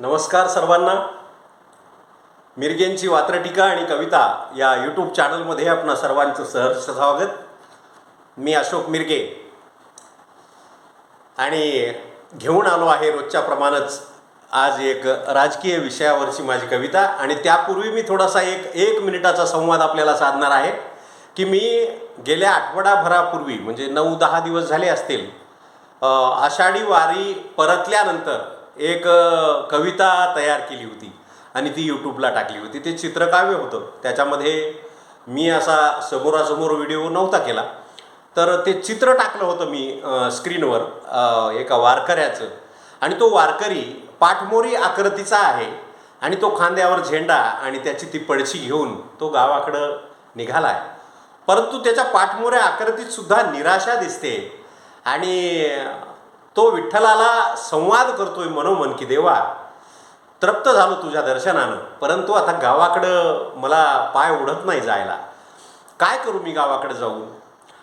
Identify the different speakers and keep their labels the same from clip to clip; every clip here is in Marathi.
Speaker 1: नमस्कार सर्वांना. मिरगेंची वात्रटीका आणि कविता या यूट्यूब चॅनलमध्ये आपणा सर्वांचं सहर्ष स्वागत. मी अशोक मिरगे. आणि घेऊन आलो आहे रोजच्या प्रमाणच आज एक राजकीय विषयावरची माझी कविता. आणि त्यापूर्वी मी थोडासा एक एक मिनिटाचा संवाद आपल्याला साधणार आहे की मी गेल्या आठवडाभरापूर्वी म्हणजे नऊ दहा दिवस झाले असतील आषाढी वारी परतल्यानंतर एक कविता तयार केली होती आणि ती यूट्यूबला टाकली होती. ते चित्रकाव्य होतं. त्याच्यामध्ये मी असा समोरासमोर व्हिडिओ नव्हता केला. तर ते चित्र टाकलं होतं मी स्क्रीनवर एका वारकऱ्याचं. आणि तो वारकरी पाठमोरी आकृतीचा आहे आणि तो खांद्यावर झेंडा आणि त्याची ती पडशी घेऊन तो गावाकडं निघाला आहे. परंतु त्याच्या पाठमोऱ्या आकृतीत सुद्धा निराशा दिसते आणि तो विठ्ठलाला संवाद करतोय मनोमन की देवा तृप्त झालो तुझ्या दर्शनानं परंतु आता गावाकडं मला पाय उडत नाही जायला. काय करू मी गावाकडे जाऊन?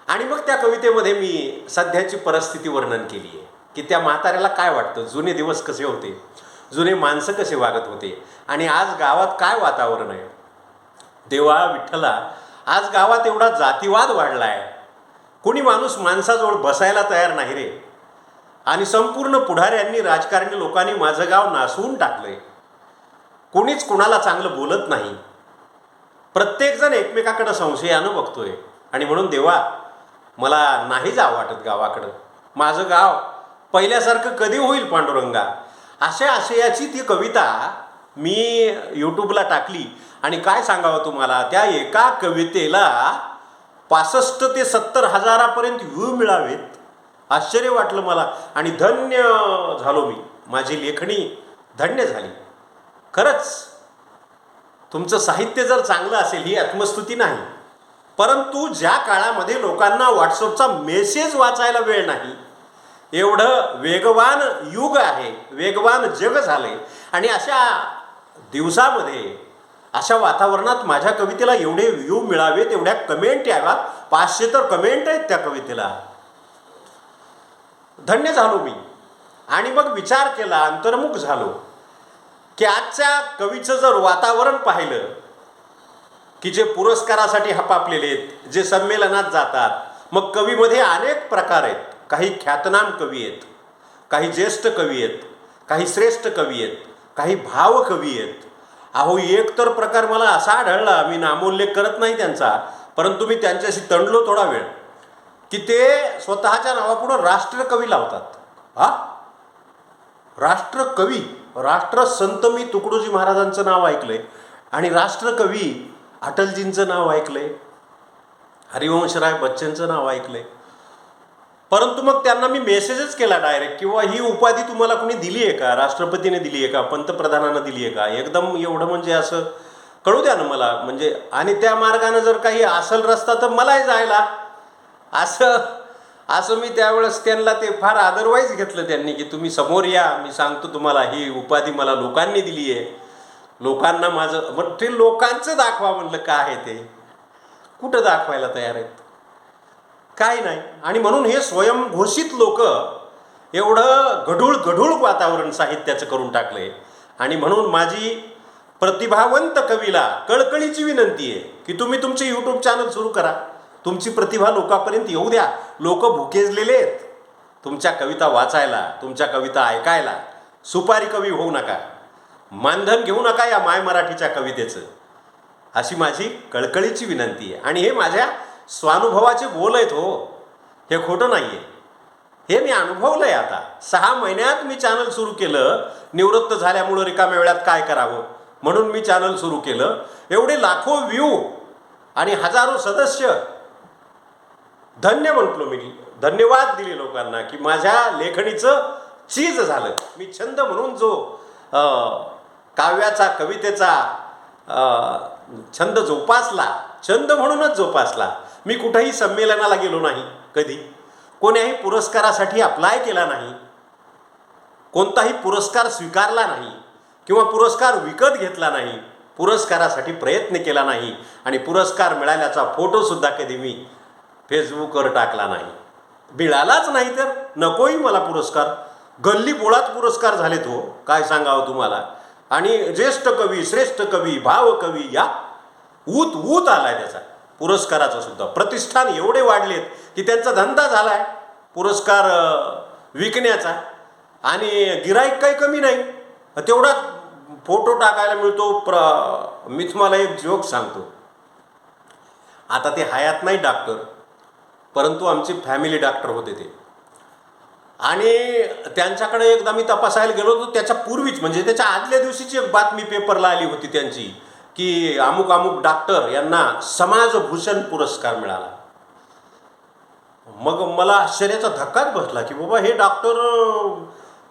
Speaker 1: आणि मग त्या कवितेमध्ये मी सध्याची परिस्थिती वर्णन केली आहे की त्या म्हाताऱ्याला काय वाटतं? जुने दिवस कसे होते? जुने माणसं कसे वागत होते? आणि आज गावात काय वातावरण आहे? देवा विठ्ठला आज गावात एवढा जातीवाद वाढला आहे कुणी माणूस माणसाजवळ बसायला तयार नाही रे. आणि संपूर्ण पुढाऱ्यांनी राजकारणी लोकांनी माझं गाव नासवून टाकलंय. कोणीच कुणाला चांगलं बोलत नाही. प्रत्येकजण एकमेकाकडं संशयानं बघतोय. आणि म्हणून देवा मला नाही जा वाटत गावाकडं. माझं गाव पहिल्यासारखं कधी होईल पांडुरंगा? अशा आशयाची ती कविता मी यूट्यूबला टाकली. आणि काय सांगावं तुम्हाला? त्या एका कवितेला पासष्ट ते सत्तर हजारापर्यंत व्ह्यू मिळावेत. आश्चर्य वाटलं मला आणि धन्य झालो मी. माझी लेखणी धन्य झाली. खरंच तुमचं साहित्य जर चांगलं असेल ही आत्मस्तुती नाही. परंतु ज्या काळामध्ये लोकांना व्हॉट्सअपचा मेसेज वाचायला वेळ नाही एवढं वेगवान युग आहे वेगवान जग झाले आणि अशा दिवसामध्ये अशा वातावरणात माझ्या कवितेला एवढे व्ह्यू मिळावेत एवढ्या कमेंट याव्यात. पाचशे तर कमेंट आहेत त्या कवितेला. धन्य झालो मी. आणि मग विचार केला अंतर्मुख झालो. की आजच्या कवीचं जर वातावरण पाहिलं की जे पुरस्कारासाठी हपापलेले आहेत जे संमेलनात जातात मग कवीमध्ये अनेक प्रकार आहेत. काही ख्यातनाम कवी आहेत काही ज्येष्ठ कवी आहेत काही श्रेष्ठ कवी आहेत काही भाव कवी आहेत. अहो एक तर प्रकार मला असा आढळला मी नामोल्लेख करत नाही त्यांचा परंतु मी त्यांच्याशी तणलो थोडा वेळ. की ते स्वतःच्या नावापुढं राष्ट्रकवी लावतात. हा? राष्ट्रकवी राष्ट्रसंत मी तुकडोजी महाराजांचं नाव ऐकलंय आणि राष्ट्रकवी अटलजींचं नाव ऐकलंय हरिवंशराय बच्चनचं नाव ऐकलंय. परंतु मग त्यांना मी मेसेजच केला डायरेक्ट किंवा ही उपाधी तुम्हाला कुणी दिली आहे का? राष्ट्रपतीने दिली आहे का? पंतप्रधानानं दिली आहे का? एकदम एवढं म्हणजे असं कळू द्या ना मला. म्हणजे आणि त्या मार्गानं जर काही असल रस्ता तर मलाही जायला असं असं मी त्यावेळेस त्यांना ते फार अदरवाईज घेतलं त्यांनी की तुम्ही समोर या मी सांगतो तुम्हाला ही उपाधी मला लोकांनी दिली आहे. लोकांना माझं मग ते लोकांचं दाखवा म्हणलं काय आहे ते? कुठं दाखवायला तयार आहेत? काय नाही. आणि म्हणून हे स्वयंघोषित लोक एवढं गढूळ गढूळ वातावरण साहित्याचं करून टाकलंय. आणि म्हणून माझी प्रतिभावंत कवीला कळकळीची विनंती आहे की तुम्ही तुमचे यूट्यूब चॅनल सुरू करा. तुमची प्रतिभा लोकांपर्यंत येऊ द्या. लोक भुकेजलेले आहेत. तुमच्या कविता वाचायला तुमच्या कविता ऐकायला सुपारी कवी होऊ नका. मानधन घेऊ नका या माय मराठीच्या कवितेचं. अशी माझी कळकळीची विनंती आहे. आणि हे माझ्या स्वानुभवाचे बोल आहेत हो. हे खोटं नाही आहे हे मी अनुभवलं आहे आता. सहा महिन्यात मी चॅनल सुरू केलं. निवृत्त झाल्यामुळं रिकाम्या वेळात काय करावं? म्हणून मी चॅनल सुरू केलं. एवढे लाखो व्ह्यू आणि हजारो सदस्य धन्य म्हटलो मी. धन्यवाद दिले लोकांना की माझ्या लेखणीचं चीज झालं. मी छंद म्हणून जो काव्याचा कवितेचा छंद जोपासला छंद म्हणूनच जोपासला मी कुठंही संमेलनाला गेलो नाही कधी. कोण्याही पुरस्कारासाठी अप्लाय केला नाही. कोणताही पुरस्कार स्वीकारला नाही किंवा पुरस्कार विकत घेतला नाही पुरस्कारासाठी प्रयत्न केला नाही आणि पुरस्कार मिळाल्याचा फोटोसुद्धा कधी मी फेसबुकवर टाकला नाही. मिळालाच नाही तर नकोही मला पुरस्कार. गल्ली बोळात पुरस्कार झालेत हो काय सांगावं तुम्हाला? आणि ज्येष्ठ कवी श्रेष्ठ कवी भाव कवी या ऊत ऊत आलाय त्याचा. पुरस्काराचा सुद्धा. प्रतिष्ठान एवढे वाढलेत की त्यांचा धंदा झालाय. पुरस्कार विकण्याचा. आणि गिराईक काही कमी नाही. तेवढाच फोटो टाकायला मिळतो प्र मी तुम्हाला एक जोक सांगतो. आता ते हयात नाही डॉक्टर परंतु आमचे फॅमिली डॉक्टर होते ते. आणि त्यांच्याकडे एकदा मी तपासायला गेलो होतो त्याच्या पूर्वीच म्हणजे त्याच्या आदल्या दिवशीची एक बातमी पेपरला आली होती त्यांची की अमुक अमुक डॉक्टर यांना समाजभूषण पुरस्कार मिळाला. मग मला आश्चर्याचा धक्काच बसला की बाबा हे डॉक्टर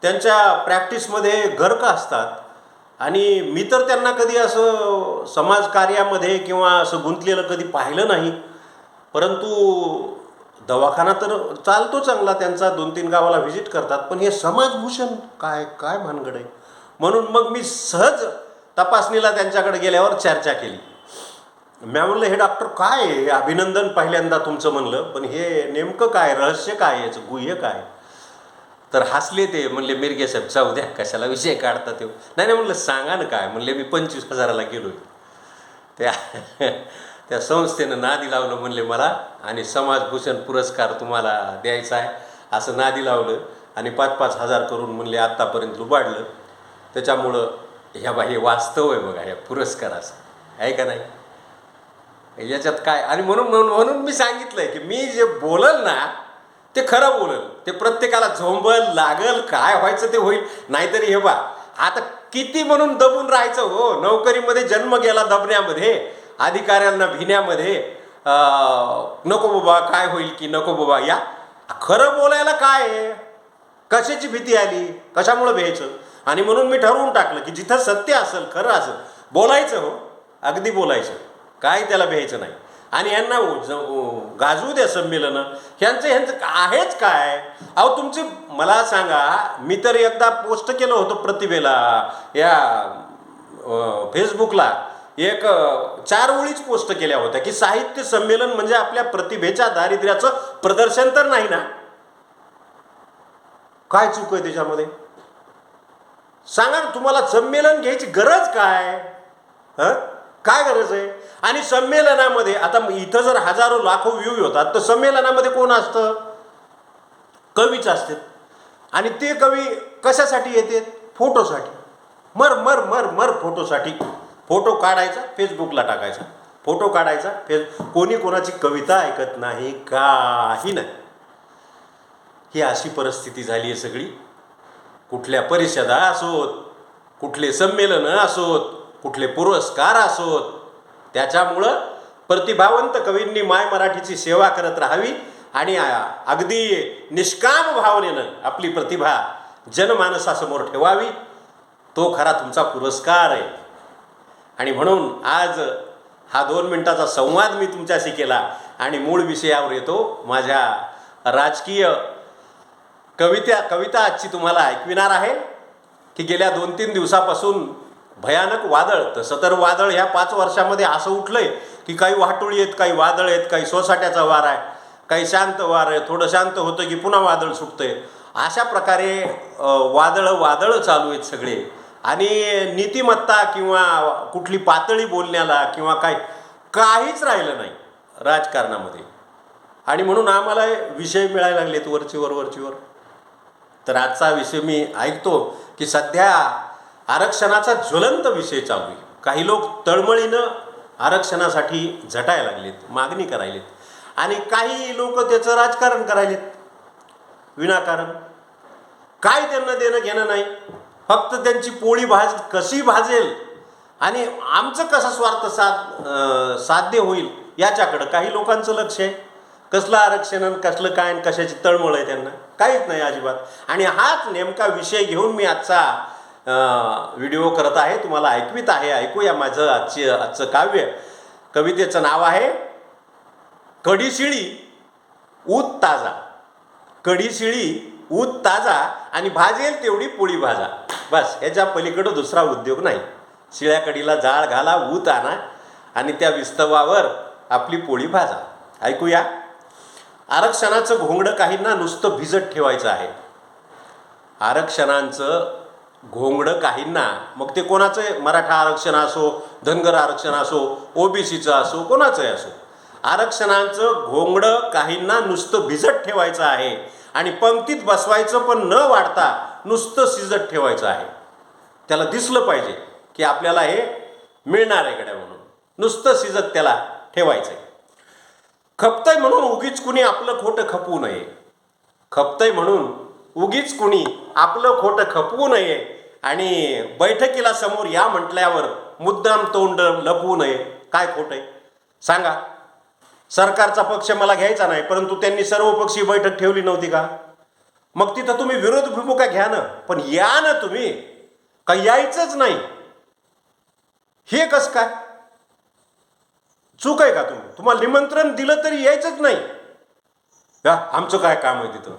Speaker 1: त्यांच्या प्रॅक्टिसमध्ये गर्क असतात. आणि मी तर त्यांना कधी असं समाजकार्यामध्ये किंवा असं गुंतलेलं कधी पाहिलं नाही. परंतु दवाखाना तर चालतो चांगला त्यांचा दोन तीन गावाला व्हिजिट करतात पण हे समाजभूषण काय काय भानगड आहे? म्हणून मग मी सहज तपासणीला त्यांच्याकडे गेल्यावर चर्चा केली. मी म्हणलं हे डॉक्टर काय आहे? हे अभिनंदन पहिल्यांदा तुमचं म्हणलं पण हे नेमकं काय? रहस्य काय याचं गुह्य काय? तर हसले ते म्हणले मिरगे साहेब जाऊ द्या कशाला विषय काढता ते नाही नाही म्हणलं सांगा ना काय? म्हणले मी पंचवीस हजाराला गेलो त्या त्या संस्थेनं नादी लावलं म्हणले मला आणि समाजभूषण पुरस्कार तुम्हाला द्यायचा आहे. असं नादी लावलं आणि पाच पाच हजार करून म्हणले आत्तापर्यंत लुबाडलं. त्याच्यामुळं ह्या बा हे वास्तव आहे बघा ह्या पुरस्काराचं. आहे का नाही? याच्यात काय? आणि म्हणून म्हणून म्हणून मी सांगितलंय की मी जे बोलल ना ते खरं बोलल. ते प्रत्येकाला झोंबल लागल काय व्हायचं ते होईल. नाहीतरी हे बा आता किती म्हणून दबून राहायचं हो? नोकरीमध्ये जन्म गेला दबण्यामध्ये. अधिकाऱ्यांना भिण्यामध्ये नको बाबा काय होईल की नको बाबा या खरं बोलायला काय आहे? कशाची भीती आली? कशामुळं भ्यायचं? आणि म्हणून मी ठरवून टाकलं की जिथं सत्य असेल खरं असेल बोलायचं हो अगदी बोलायचं. काय त्याला भ्यायचं नाही. आणि यांना उ- गाजवू द्या संमेलनं. ह्यांचं ह्यांचं आहेच काय? अहो तुमचे मला सांगा मी तर एकदा पोस्ट केलं होतं प्रतिभेला या फेसबुकला एक चार ओळीच पोस्ट केल्या होत्या की साहित्य संमेलन म्हणजे आपल्या प्रतिभेच्या दारिद्र्याचं प्रदर्शन तर नाही ना? काय चूक आहे त्याच्यामध्ये? सांगा ना तुम्हाला संमेलन घ्यायची गरज काय? हं? काय गरज आहे? आणि संमेलनामध्ये आता इथं जर हजारो लाखो व्ह्यू होतात तर संमेलनामध्ये कोण असतं? कवीच असतात. आणि ते कवी कशासाठी येते फोटोसाठी. मर मर मर मर फोटोसाठी. फोटो काढायचा फेसबुकला टाकायचा. फोटो काढायचा फेस कोणी कोणाची कविता ऐकत नाही काही नाही. ही अशी परिस्थिती झाली आहे सगळी. कुठल्या परिषदा असोत कुठले संमेलनं असोत कुठले पुरस्कार असोत त्याच्यामुळं प्रतिभावंत कवींनी माय मराठीची सेवा करत राहावी आणि अगदी निष्काम भावनेनं आपली प्रतिभा जनमानसासमोर ठेवावी. तो खरा तुमचा पुरस्कार आहे. आणि म्हणून आज हा दोन मिनटाचा संवाद मी तुमच्याशी केला आणि मूळ विषयावर येतो. माझ्या राजकीय कविता कविता आजची तुम्हाला ऐकविणार आहे की गेल्या दोन तीन दिवसापासून भयानक वादळ तसं तर वादळ ह्या पाच वर्षामध्ये असं उठलं आहे की काही वाटोळी आहेत काही वादळ आहेत काही सोसाट्याचा वार आहे काही शांत वार आहे थोडं शांत होतं की पुन्हा वादळ सुटतं आहे अशा प्रकारे वादळं वादळं चालू आहेत सगळे. आणि नीतिमत्ता किंवा कुठली पातळी बोलण्याला किंवा काय काहीच राहिलं नाही राजकारणामध्ये. आणि म्हणून आम्हाला विषय मिळायला लागलेत वरचीवर वरचीवर तर आजचा विषय मी ऐकतो की सध्या आरक्षणाचा ज्वलंत विषय चालू आहे. काही लोक तळमळीनं आरक्षणासाठी झटायला लागलेत मागणी करायलेत. आणि काही लोक त्याचं राजकारण करायलेत. विनाकारण. काय त्यांना देणं घेणं नाही. फक्त त्यांची पोळी भाज कशी भाजेल आणि आमचं कसं स्वार्थ साध साध्य होईल याच्याकडं काही लोकांचं लक्ष आहे. कसलं आरक्षण आणि कसलं काय आणि कशाची तळमळ आहे त्यांना? काहीच नाही अजिबात. आणि हाच नेमका विषय घेऊन मी आजचा व्हिडिओ करत आहे. तुम्हाला ऐकवीत आहे ऐकूया माझं आजचे आजचं काव्य. कवितेचं नाव आहे कढीशिळी ऊत ताजा. कढीशिळी ऊत ताजा आणि भाजेल तेवढी पोळी भाजा. बस ह्याच्या पलीकडं दुसरा उद्योग नाही. शिळ्या कढीला जाळ घाला ऊत आणा आणि त्या विस्तवावर आपली पोळी भाजा. ऐकूया? आरक्षणाचं घोंगडं काहींना नुसतं भिजत ठेवायचं आहे. आरक्षणांचं घोंगडं काहींना मग ते कोणाचं आहे? मराठा आरक्षण असो धनगर आरक्षण असो ओबीसीचं असो कोणाचंही असो. आरक्षणांचं घोंगडं काहींना नुसतं भिजत ठेवायचं आहे आणि पंक्तीत बसवायचं पण न वाढता नुसतं शिजत ठेवायचं आहे. त्याला दिसलं पाहिजे की आपल्याला हे मिळणार आहे गड्या म्हणून. नुसतं शिजत त्याला ठेवायचं आहे. खपतंय म्हणून उगीच कुणी आपलं खोटं खपवू नये. खपतंय म्हणून उगीच कुणी आपलं खोटं खपवू नये आणि बैठकीला समोर या म्हटल्यावर मुद्दाम तोंड लपवू नये. काय खोटं आहे? सांगा. सरकारचा पक्ष मला घ्यायचा नाही परंतु त्यांनी सर्वपक्षीय बैठक ठेवली नव्हती का? मग तिथं तुम्ही विरोध भूमिका घ्या ना. पण या ना तुम्ही. का यायचंच नाही. हे कसं काय? चूक आहे का तुम्ही? तुम्हाला निमंत्रण दिलं तरी यायचंच नाही. का आमचं काय काम आहे तिथं?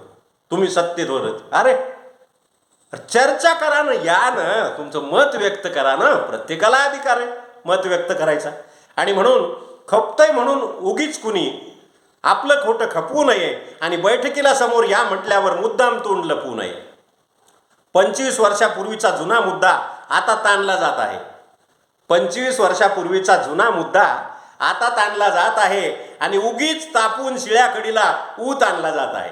Speaker 1: तुम्ही सत्तेवरच अरे चर्चा करा ना या ना. तुमचं मत व्यक्त करा ना. प्रत्येकाला अधिकार आहे मत व्यक्त करायचा. आणि म्हणून खपतंय म्हणून उगीच कुणी आपलं खोटं खपवू नये आणि बैठकीला समोर या म्हटल्यावर मुद्दाम तोंड लपवू नये. पंचवीस वर्षापूर्वीचा जुना मुद्दा आता ताणला जात आहे. पंचवीस वर्षापूर्वीचा जुना मुद्दा आता ताणला जात आहे आणि उगीच तापून शिळ्या कडीला ऊत आणला जात आहे.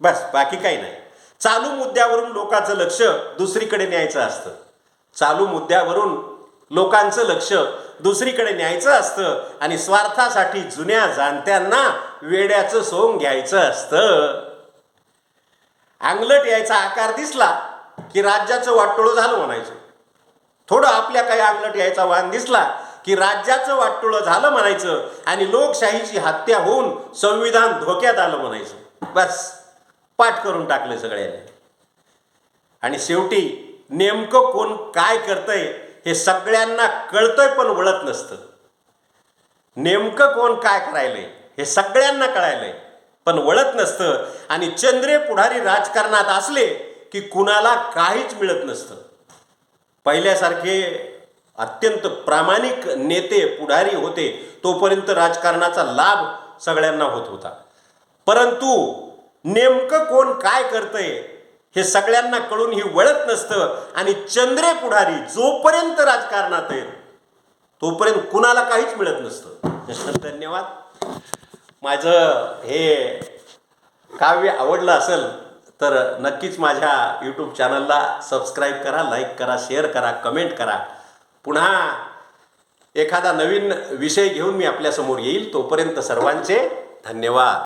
Speaker 1: बस बाकी काही नाही. चालू मुद्द्यावरून लोकांचं लक्ष दुसरीकडे न्यायचं असतं. चालू मुद्द्यावरून लोकांचं लक्ष दुसरीकडे न्यायचं असतं आणि स्वार्थासाठी जुन्या जाणत्यांना वेड्याचं सोंग घ्यायचं असतं. अंगलट यायचा आकार दिसला की राज्याचं वाटोळं झालं म्हणायचं. थोडं आपल्या काही अंगलट यायचा वाण दिसला की राज्याचं वाटोळं झालं म्हणायचं आणि लोकशाहीची हत्या होऊन संविधान धोक्यात आलं म्हणायचं. बस पाठ करून टाकलं सगळ्यांनी. आणि शेवटी नेमकं कोण काय करतंय हे सगळ्यांना कळतंय पण वळत नसतं. नेमकं कोण काय करायलंय हे सगळ्यांना कळायलंय पण वळत नसतं आणि चंद्रे पुढारी राजकारणात असले की कुणाला काहीच मिळत नसतं. पहिल्यासारखे अत्यंत प्रामाणिक नेते पुढारी होते तोपर्यंत राजकारणाचा लाभ सगळ्यांना होत होता. परंतु नेमकं कोण काय करतंय हे सगळ्यांना कळून ही वळत नसतं. आणि चंद्रे पुढारी जोपर्यंत राजकारणात आहेत तोपर्यंत कुणाला काहीच मिळत नसतं. धन्यवाद. माझं हे काव्य आवडलं असेल तर नक्कीच माझ्या यूट्यूब चॅनलला सबस्क्राईब करा लाईक करा शेअर करा कमेंट करा. पुन्हा एखादा नवीन विषय घेऊन मी आपल्यासमोर येईल. तोपर्यंत सर्वांचे धन्यवाद.